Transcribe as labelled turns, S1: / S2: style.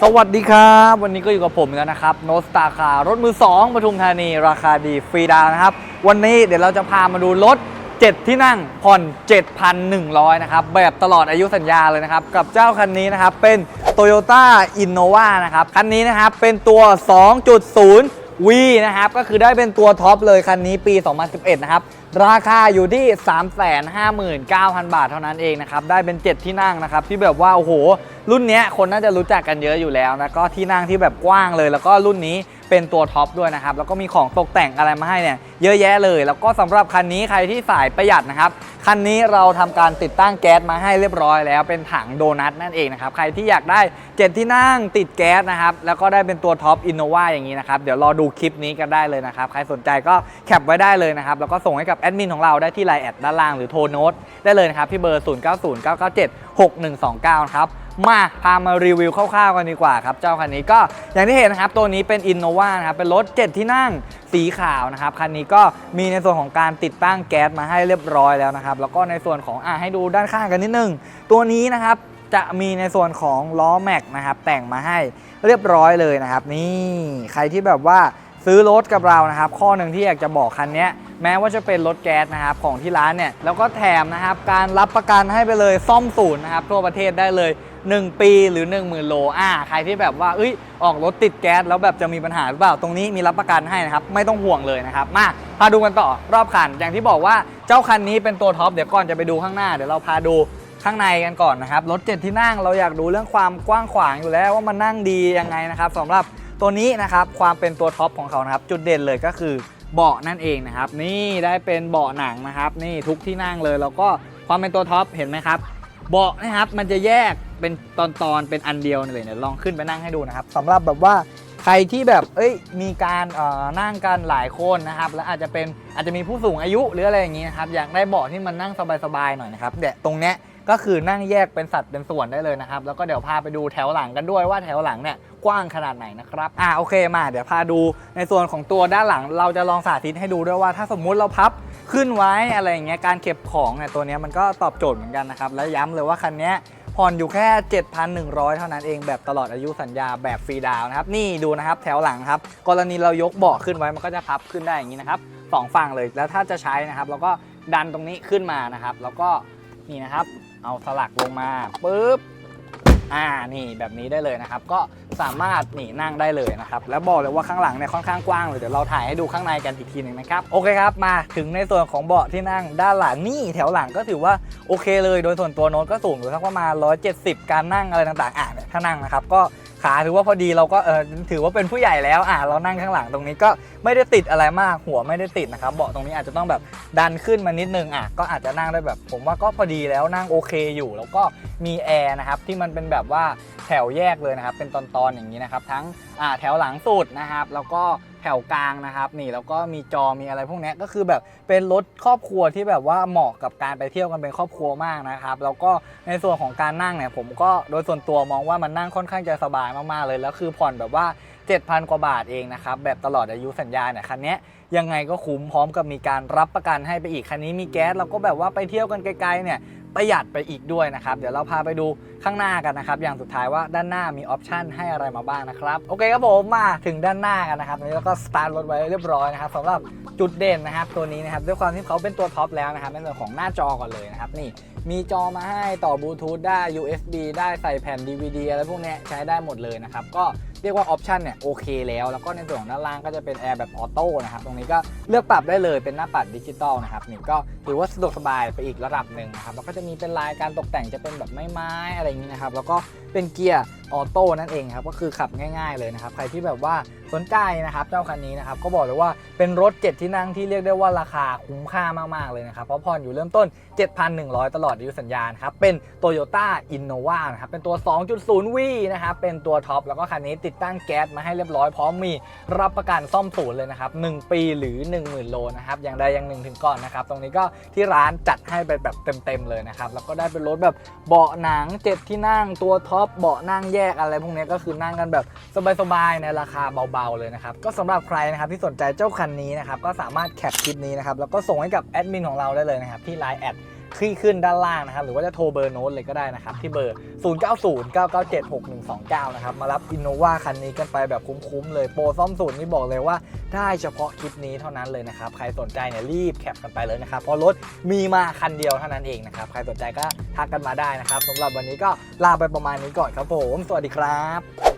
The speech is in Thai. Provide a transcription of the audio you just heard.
S1: สวัสดีครับ วันนี้ก็อยู่กับผมแล้วนะครับโนสตาคารถมือ 2ปทุมธานี ราคาดีฟรีดาวน์นะครับ วันนี้เดี๋ยวเราจะพามาดูรถ 7 ที่นั่งผ่อน 7,100 นะครับ แบบตลอดอายุสัญญาเลยนะครับ กับเจ้าคันนี้นะครับ เป็น Toyota Innova นะครับ คันนี้นะครับ เป็นตัว 2.0 V นะครับก็คือได้เป็นตัวท็อปเลยคันนี้ปี 2011 นะครับ ราคาอยู่ที่ 359,000 บาทเท่านั้นเองนะครับ ได้เป็น 7 ที่นั่งนะครับ ที่แบบว่า โอ้โห รุ่นนี้คนน่าจะรู้จักกันเยอะอยู่แล้วนะ ก็ที่นั่งที่แบบกว้างเลย แล้วก็รุ่นนี้เป็นตัวท็อปด้วยนะครับ แล้วก็มีของตกแต่งอะไรมาให้เนี่ย เยอะแยะเลย แล้วก็สำหรับคันนี้ใครที่สายประหยัดนะครับคันนี้เราทำการติดตั้งแก๊สมาให้เรียบร้อยแล้วเป็นถังโดนัทนั่นเองนะครับใครที่อยากได้7ที่นั่งติดแก๊สนะครับแล้วก็ได้เป็นตัวท็อปอินโนวาอย่างนี้นะครับเดี๋ยวรอดูคลิปนี้กันได้เลยนะครับใครสนใจก็แคปไว้ได้เลยนะครับแล้วก็ส่งให้กับแอดมินของเราได้ที่ไลน์แอดด้านล่างหรือโทรโน้ตได้เลยนะครับที่เบอร์ 0909976129ครับมาพามารีวิวคร่าวๆกันดีกว่าครับ เจ้าคันนี้ก็อย่างที่เห็นนะครับ ตัวนี้เป็น Innova นะครับ เป็นรถ 7 ที่นั่งสีขาวนะครับ คันนี้ก็มีในส่วนของการติดตั้งแก๊สมาให้เรียบร้อยแล้วนะครับ แล้วก็ในส่วนของอะให้ดูด้านข้างกันนิดนึง ตัวนี้นะครับจะมีในส่วนของล้อแม็กนะครับแต่งมาให้เรียบร้อยเลยนะครับ นี่ใครที่แบบว่าซื้อรถกับเรานะครับ ข้อหนึ่งที่อยากจะบอกคันนี้แม้ว่าจะเป็นรถแก๊สนะครับของที่ร้านเนี่ยแล้วก็แถมนะครับการรับประกันให้ไปเลยซ่อมศูนย์นะครับทั่วประเทศได้เลย 1 ปีหรือ 1 0,000 โลอ่าใครที่แบบว่าเอ้ยออกรถติดแก๊สแล้วแบบจะมีปัญหาหรือเปล่าตรงนี้มีรับประกันให้นะครับ ไม่ต้องห่วงเลยนะครับ มาพาดูกันต่อรอบคัน อย่างที่บอกว่าเจ้าคันนี้เป็นตัวท็อปเดี๋ยวก่อนจะไปดูข้างหน้าเดี๋ยวเราพาดูข้างในกันก่อนนะครับรถเจ็ดที่นั่งเราอยากดูเรื่องความกว้างขวางอยู่แล้วว่ามันนั่งดียังไงนะครับสำหรับตัวนี้นะครับความเป็นตัวท็อปของเขานะครับจุดเด่นเลยก็คือเบาะนั่นเองนะครับ นี่ได้เป็นเบาะหนังนะครับ นี่ทุกที่นั่งเลยแล้วก็ความเป็นตัวท็อปเห็นไหมครับเบาะนะครับมันจะแยก เป็นตอนๆเป็นอันเดียวเลยเนี่ยลองขึ้นไปนั่งให้ดูนะครับสำหรับแบบว่าใครที่แบบเอ้ยมีการเอ่อนั่งกันหลายคนนะครับ แล้วอาจจะเป็นอาจจะมีผู้สูงอายุหรืออะไรอย่างนี้นะครับอยากได้เบาะที่มันนั่งสบายๆหน่อยนะครับเดี๋ยวตรงเนี้ยก็คือนั่งแยกเป็นสัดเป็นส่วนได้เลยนะครับ แล้วก็เดี๋ยวพาไปดูแถวหลังกันด้วยว่าแถวหลังเนี่ยกว้างขนาดไหนนะครับอ่าโอเคมาเดี๋ยวพาดูในส่วนของตัวด้านหลัง เราจะลองสาธิตให้ดูด้วยว่า ถ้าสมมุติเราพับขึ้นไว้อะไรอย่างเงี้ยการเก็บของเนี่ยตัวเนี้ยมันก็ตอบโจทย์เหมือนกันนะครับ และย้ำเลยว่าคันเนี้ย ผ่อนอยู่แค่ 7,100 เท่านั้นเองแบบตลอดอายุสัญญาแบบฟรีดาวนะครับ นี่ดูนะครับแถวหลังครับ กรณีเรายกเบาะขึ้นไว้มันก็จะพับขึ้นได้อย่างนี้นะครับสองฝั่งเลยแล้วถ้าจะใช้นะครับ เราก็ดันตรงนี้ขึ้นมานะครับ แล้วก็นี่นะครับ เอาสลักลงมาปุ๊บ อ่านี่แบบนี้ได้เลยนะครับ ก็สามารถนี่นั่งได้เลยนะครับ แล้วบอกเลยว่าข้างหลังเนี่ยค่อนข้างกว้างเลยเดี๋ยวเราถ่ายให้ดูข้างในกันอีกทีหนึ่งนะครับโอเคครับมาถึงในส่วนของเบาะที่นั่งด้านหลังนี่แถวหลังก็ถือว่าโอเคเลย โดยส่วนตัวโน้ตก็สูงอยู่สักประมาณ170 การนั่งอะไรต่างๆอ่าเนี่ยถ้านั่งนะครับก็ ขาถือว่าพอดีเราก็เออถือว่าเป็นผู้ใหญ่แล้วอ่าเรานั่งข้างหลังตรงนี้ก็ไม่ได้ติดอะไรมากหัวไม่ได้ติดนะครับเบาะตรงนี้อาจจะต้องแบบดันขึ้นมานิดนึงอะก็อาจจะนั่งได้แบบ ผมว่าก็พอดีแล้วนั่งโอเคอยู่ แล้วก็มีแอร์นะครับที่มันเป็นแบบว่าแถวแยกเลยนะครับเป็นตอนๆอย่างนี้นะครับทั้งอ่าแถวหลังสุดนะครับแล้วก็ แถวกลางนะครับ นี่แล้วก็มีจอมีอะไรพวกนี้ก็คือแบบเป็นรถครอบครัวที่แบบว่าเหมาะกับการไปเที่ยวกันเป็นครอบครัวมากนะครับ แล้วก็ในส่วนของการนั่งเนี่ยผมก็โดยส่วนตัวมองว่ามันนั่งค่อนข้างจะสบายมากๆเลยแล้วคือผ่อนแบบว่า 7,000 กว่าบาทเองนะครับ แบบตลอดอายุสัญญาเนี่ยคันนี้ยังไงก็คุ้มพร้อมกับมีการรับประกันให้ไปอีกคันนี้มีแก๊สเราก็แบบว่าไปเที่ยวกันไกลๆเนี่ยประหยัดไปอีกด้วยนะครับ เดี๋ยวเราพาไปดู ข้างหน้ากันนะครับ อย่างสุดท้ายว่าด้านหน้ามีออปชันให้อะไรมาบ้างนะครับ โอเคครับผมมาถึงด้านหน้ากันนะครับตอนนี้เราก็สตาร์ทรถไว้เรียบร้อยนะครับสำหรับจุดเด่นนะครับ ตัวนี้นะครับด้วยความที่เขาเป็นตัวท็อปแล้วนะครับในส่วนของหน้าจอก่อนเลยนะครับนี่มีจอมาให้ต่อบลูทูธได้ USB ได้ใส่แผ่น DVD อะไรพวกนี้ใช้ได้หมดเลยนะครับก็เรียกว่าออปชันเนี่ยโอเคแล้ว แล้วก็ในส่วนของด้านล่างก็จะเป็นแอร์แบบออโต้นะครับ ตรงนี้ก็เลือกปรับได้เลยเป็นหน้าปัดดิจิตอลนะครับนี่ก็ถือว่าสะดวกสบายไปอีกระดับหนึ่งนะครับแล้วก็จะมีเป็นลายการตกแต่งจะเป็นแบบไม้ๆอะไรอย่างนี้นะครับแล้วก็เป็นเกียร์ออโต้นั่นเองครับก็คือขับง่าย ๆเลยนะครับใครที่แบบว่า สนใจนะครับเจ้าคันนี้นะครับก็บอกเลยว่าเป็นรถ 7 ที่นั่งที่เรียกได้ว่าราคาคุ้มค่ามาก ๆ เลยนะครับเพราะผ่อนอยู่เริ่มต้น 7,100 ตลอดอายุสัญญาครับเป็น Toyota Innova นะครับเป็นตัว 2.0V นะครับเป็นตัวท็อปแล้วก็คันนี้ติดตั้งแก๊สมาให้เรียบร้อยพร้อมมีรับประกันซ่อมศูนย์เลยนะครับ1ปีหรือ 10,000 โลนะครับอย่างใดอย่างหนึ่งถึงก่อนนะครับตรงนี้ก็ที่ร้านจัดให้ไปแบบเต็มๆเลยนะครับแล้วก็ได้เป็นรถแบบเบาะหนัง 7 ที่นั่งตัวท็อปเบาะนั่งแยกอะไรพวกนี้ก็คือนั่งกันแบบสบายๆในราคาเบาๆเลยนะครับก็สำหรับใครนะครับที่สนใจเจ้าคันนี้นะครับก็สามารถแคปคลิปนี้นะครับแล้วก็ส่งให้กับแอดมินของเราได้เลยนะครับที่ Line แอดที่ขึ้นด้านล่างนะครับหรือว่าจะโทรเบอร์โน้ตเลยก็ได้นะครับที่เบอร์ 0909976129 นะครับมารับ Innova คันนี้กันไปแบบคุ้มๆเลยโปรซ่อมศูนย์นี่บอกเลยว่าได้เฉพาะคลิปนี้เท่านั้นเลยนะครับใครสนใจเนี่ยรีบแคปกันไปเลยนะครับเพราะรถมีมาคันเดียวเท่านั้นเองนะครับใครสนใจก็ทักกันมาได้นะครับสำหรับวันนี้ก็ลาไปประมาณนี้ก่อนครับผม สวัสดีครับ